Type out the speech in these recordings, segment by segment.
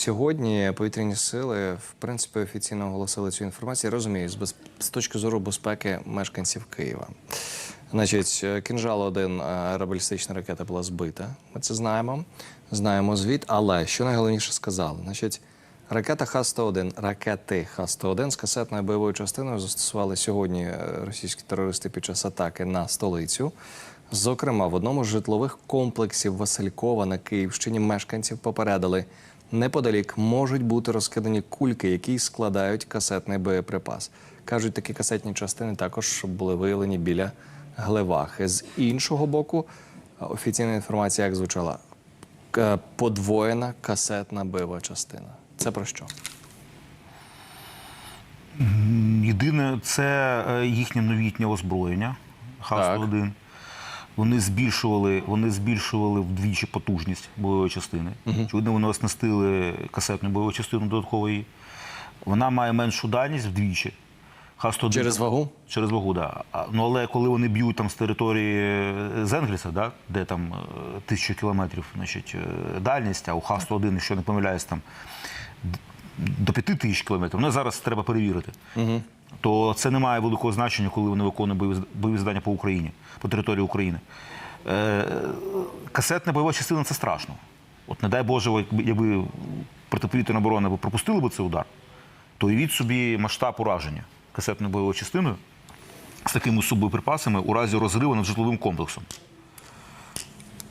Сьогодні повітряні сили в принципі офіційно оголосили цю інформацію. Розумію, з, без... з точки зору безпеки мешканців Києва. Значить, е, кінжал 1 аеробалістична ракета була збита. Ми це знаємо. Знаємо звіт. Але що найголовніше сказали? Значить, ракета Х-101, ракети Х-101 з касетною бойовою частиною застосували сьогодні е, російські терористи під час атаки на столицю. Зокрема, в одному з житлових комплексів Василькова на Київщині мешканців попередили, неподалік можуть бути розкидані кульки, які складають касетний боєприпас. Кажуть, такі касетні частини також були виявлені біля Глевахи. З іншого боку, офіційна інформація як звучала подвоєна касетна бойова частина. Це про що? Єдине, це е, їхнє новітнє озброєння Х-101. Вони збільшували, вони збільшували вдвічі потужність бойової частини. Очевидно, вони оснастили касетну бойову частину додаткової. Вона має меншу дальність вдвічі. Х-101 Через вагу? Через вагу, так. Да. Ну але коли вони б'ють там з території е, Зенгліса, да, де там е, тисячу кілометрів значить, е, дальність, а у Х-101, якщо не помиляюсь, там до п'яти тисяч кілометрів. Ну зараз треба перевірити. Угу. То це не має великого значення, коли вони виконують бойові, завдання по Україні, по території України. Е, касетна бойова частина це страшно. От не дай Боже, якби, протиповітряна оборона би пропустила би цей удар, то уявіть собі масштаб ураження касетною бойовою частиною з такими суббоєприпасами у разі розриву над житловим комплексом.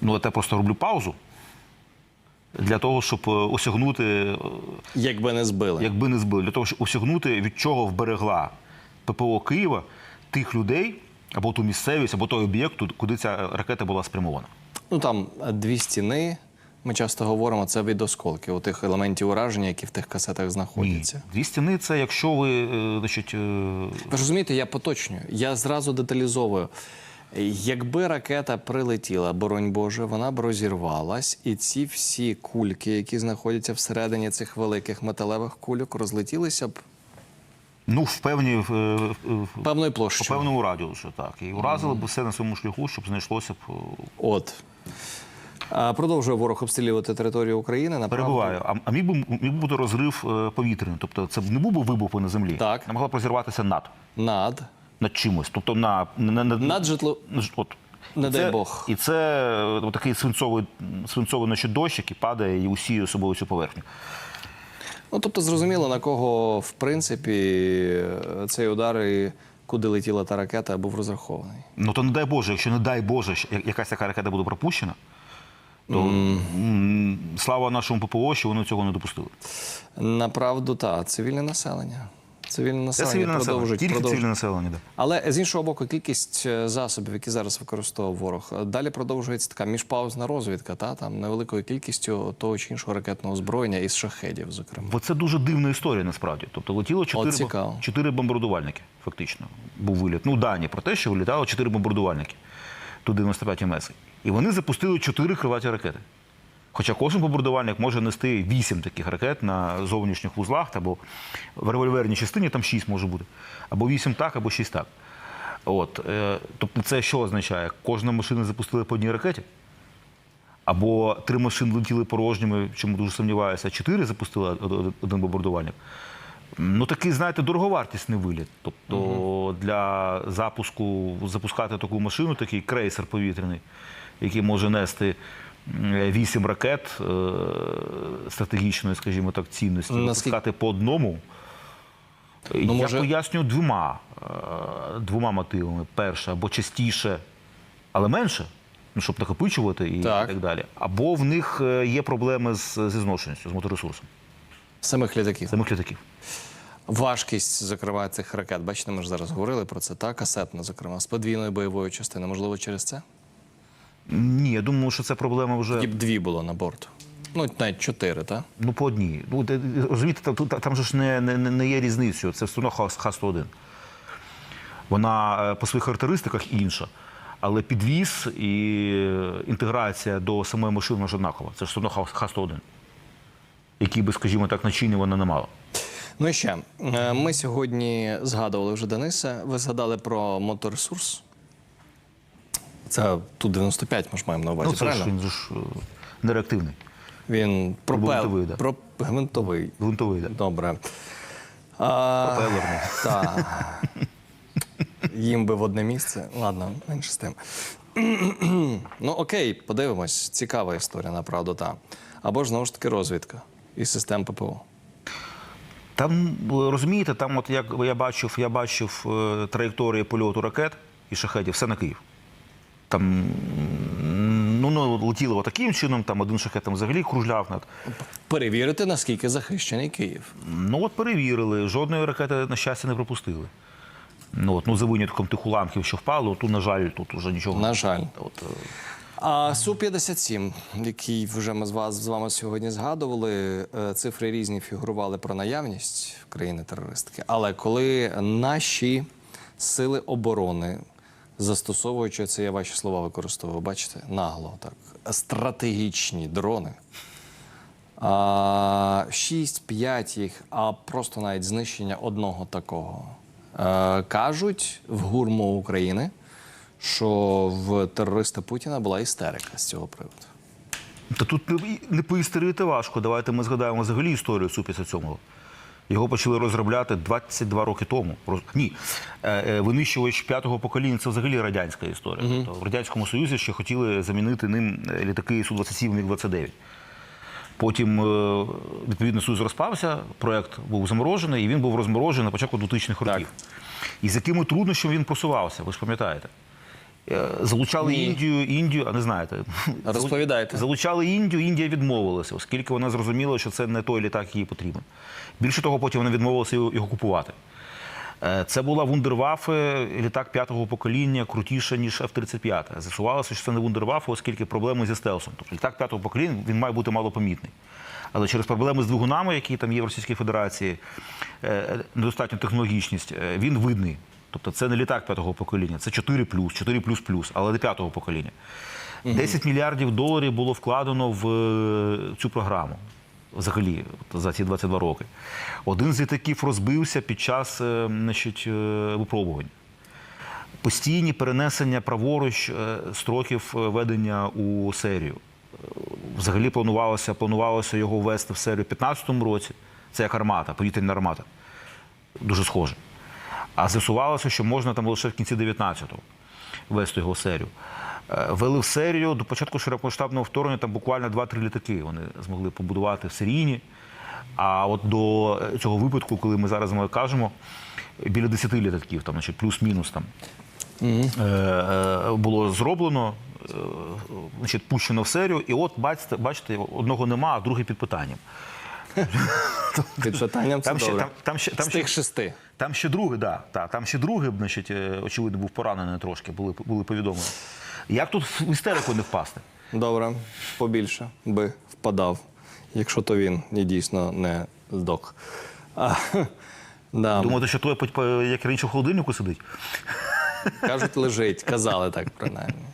Ну, я просто роблю паузу для того, щоб е, осягнути, е, Якби не збили. якби не збили, для того, щоб осягнути, від чого вберегла ППО Києва тих людей, або ту місцевість, або той об'єкт, куди ця ракета була спрямована. Ну там е, дві стіни. Ми часто говоримо це від осколків, у тих елементів ураження, які в тих касетах знаходяться. Дві стіни це якщо ви, значить, Ви розумієте, я поточнюю. Я зразу деталізовую. Якби ракета прилетіла, боронь Боже, вона б розірвалась, і ці всі кульки, які знаходяться всередині цих великих металевих кульок, розлетілися б ну, в е, в- в- по певному радіусу, так. І уразили б все на своєму шляху, щоб знайшлося б. е, От. А, продовжує ворог обстрілювати територію України. Направду- Перебуваю. А, а міг би міг бути розрив е, повітряний. Тобто це б не був би вибух на землі. Так. Вона могла б розірватися над, Над. Над чимось. Тобто на, на, на, Над житло. От. Не дай це- Бог. І це е, такий свинцовий, свинцовий наче дощ, який падає і усіє собою цю поверхню. Ну, тобто, зрозуміло, на кого, в принципі, цей удар і куди летіла та ракета, був розрахований. Ну то не дай Боже, якщо не дай Боже, якась така ракета буде пропущена, то м, слава нашому ППО, що вони цього не допустили. Направду, так, цивільне населення. Цивільне населення цивільне населення. продовжують. Тільки продовжують. цивільне населення, да. Але з іншого боку, кількість е, засобів, які зараз використовує ворог, далі продовжується така міжпаузна розвідка, та там невеликою кількістю того чи іншого ракетного озброєння із шахедів, зокрема. Бо це дуже дивна історія насправді. Тобто летіло чотири, чотири бомбардувальники, фактично. Був виліт. Ну, дані про те, що вилітало чотири бомбардувальники ту 95 МС. І вони запустили чотири крилаті ракети. Хоча кожен бомбардувальник може нести вісім таких ракет на зовнішніх вузлах, або в револьверній частині там шість може бути. Або вісім так, або шість так. От, е, тобто, це що означає? Кожна машина запустила по одній ракеті? Або три машини летіли порожніми, чому дуже сумніваюся, а чотири запустили од- од- один бомбардувальник. Ну такий, знаєте, дороговартісний виліт. Тобто для запуску запускати таку машину, такий крейсер повітряний, який може нести вісім ракет е, стратегічної, скажімо так, цінності, Наскільки- запускати по одному. Я Ну, може- пояснюю двома, е, двома мотивами. Перше, або частіше, але менше, ну, щоб накопичувати і Так. так далі. Або в них е, є проблеми з, зі зношеністю, з моторесурсом Самих літаків. самих літаків. Важкість, зокрема, цих ракет. Бачите, ми ж зараз говорили про це, та касетна, зокрема, з подвійною бойовою частиною. Можливо, через це? Ні, я думаю, що це проблема вже Тоді б дві було на борту. Ну, навіть чотири, так? ну, по одній. Ну, де- розумієте, там, тут- там же ж не, не, не є різницею. Це все одно Х- Х-101. Вона е, по своїх характеристиках інша. Але підвіз і е, інтеграція до самої машини ж однакова. Це ж все одно Х- Х-101, який би, скажімо так, начиння вона не мала. Ну і ще е, ми сьогодні згадували вже Дениса. Ви згадали про моторесурс. Це ту 95 ми ж маємо на увазі. Ну, це ж він ж е, нереактивний. Він пропел... Гвинтовий, да. про... гвинтовий. Грунтовий, да. Добре. А, Пропелерний. та. Їм би в одне місце. Ладно, менше з тим. ну окей, подивимось. Цікава історія, направду, та. Або ж знову ж таки розвідка і систем ППО. Там розумієте, там, от як я бачив, я бачив е, траєкторії польоту ракет і шахетів, все на Київ. Там ну, ну, летіло таким чином, там один шахет там взагалі кружляв над. Перевірити, наскільки захищений Київ. Ну от перевірили, жодної ракети, на щастя, не пропустили. Ну, от, ну за винятком тих уламків, що впало, тут, на жаль, тут вже нічого. На жаль. От, е, А Су-57, який вже ми з вас з вами сьогодні згадували, е, цифри різні фігурували про наявність країни-терористки. Але коли наші сили оборони, застосовуючи це, я ваші слова використовую, бачите, нагло так, стратегічні дрони. А, 6-5 їх, а просто навіть знищення одного такого. Е, кажуть в гурму України, що в терориста Путіна була істерика з цього приводу. Та тут не, поістерити важко. Давайте ми згадаємо взагалі історію Су-57. Його почали розробляти 22 роки тому. Ні, е, е, винищувач п'ятого покоління це взагалі радянська історія. Тобто в Радянському Союзі ще хотіли замінити ним е, літаки Су-27 Міг-29. Потім, е, відповідно, Союз розпався, проект був заморожений, і він був розморожений на початку 2000-х років. І з якими труднощами він просувався, ви ж пам'ятаєте? Е, Залучали Ні. Індію, Індію, а не знаєте. Розповідайте. Залучали Індію, Індія відмовилася, оскільки вона зрозуміла, що це не той літак, який їй потрібен. Більше того, потім вона відмовилася його купувати. Е, Це була вундервафе, літак п'ятого покоління, крутіше, ніж F-35. З'ясувалося, що це не вундервафе, оскільки проблеми зі стелсом. Тобто літак п'ятого покоління він має бути малопомітний. Але через проблеми з двигунами, які там є в Російській Федерації, е, недостатню технологічність, він видний. Тобто це не літак п'ятого покоління, це 4 4 але не п'ятого покоління. 10 мільярдів доларів було вкладено в е, цю програму взагалі за ці 22 роки. Один з літаків розбився під час е, значить, е, випробувань. Постійні перенесення праворуч строків ведення у серію. Взагалі планувалося, планувалося його ввести в серію у 2015 році. Це як армата, повітряна армата. Дуже схоже. А з'ясувалося, що можна там лише в кінці 19-го вести його серію. Е, Вели в серію до початку широкомасштабного вторгнення там буквально 2-3 літаки вони змогли побудувати в серійні. А от до е, цього випадку, коли ми зараз вами кажемо, біля 10 літаків, там, значить, плюс-мінус там е, е, було зроблено, значить, пущено в серію. І от бачите, бачите, одного нема, а другий під питанням. Під питанням це Там ще, добре. там, там ще, там з ще, тих шести. там ще другий, да, та, там ще другий, значить, е, очевидно, був поранений трошки, були, були повідомлені. Як тут в істерику не впасти? Добре, побільше би впадав, якщо то він і дійсно не здох. А, да. Думаєте, що той, по- як раніше в холодильнику сидить? Кажуть, лежить, казали так принаймні.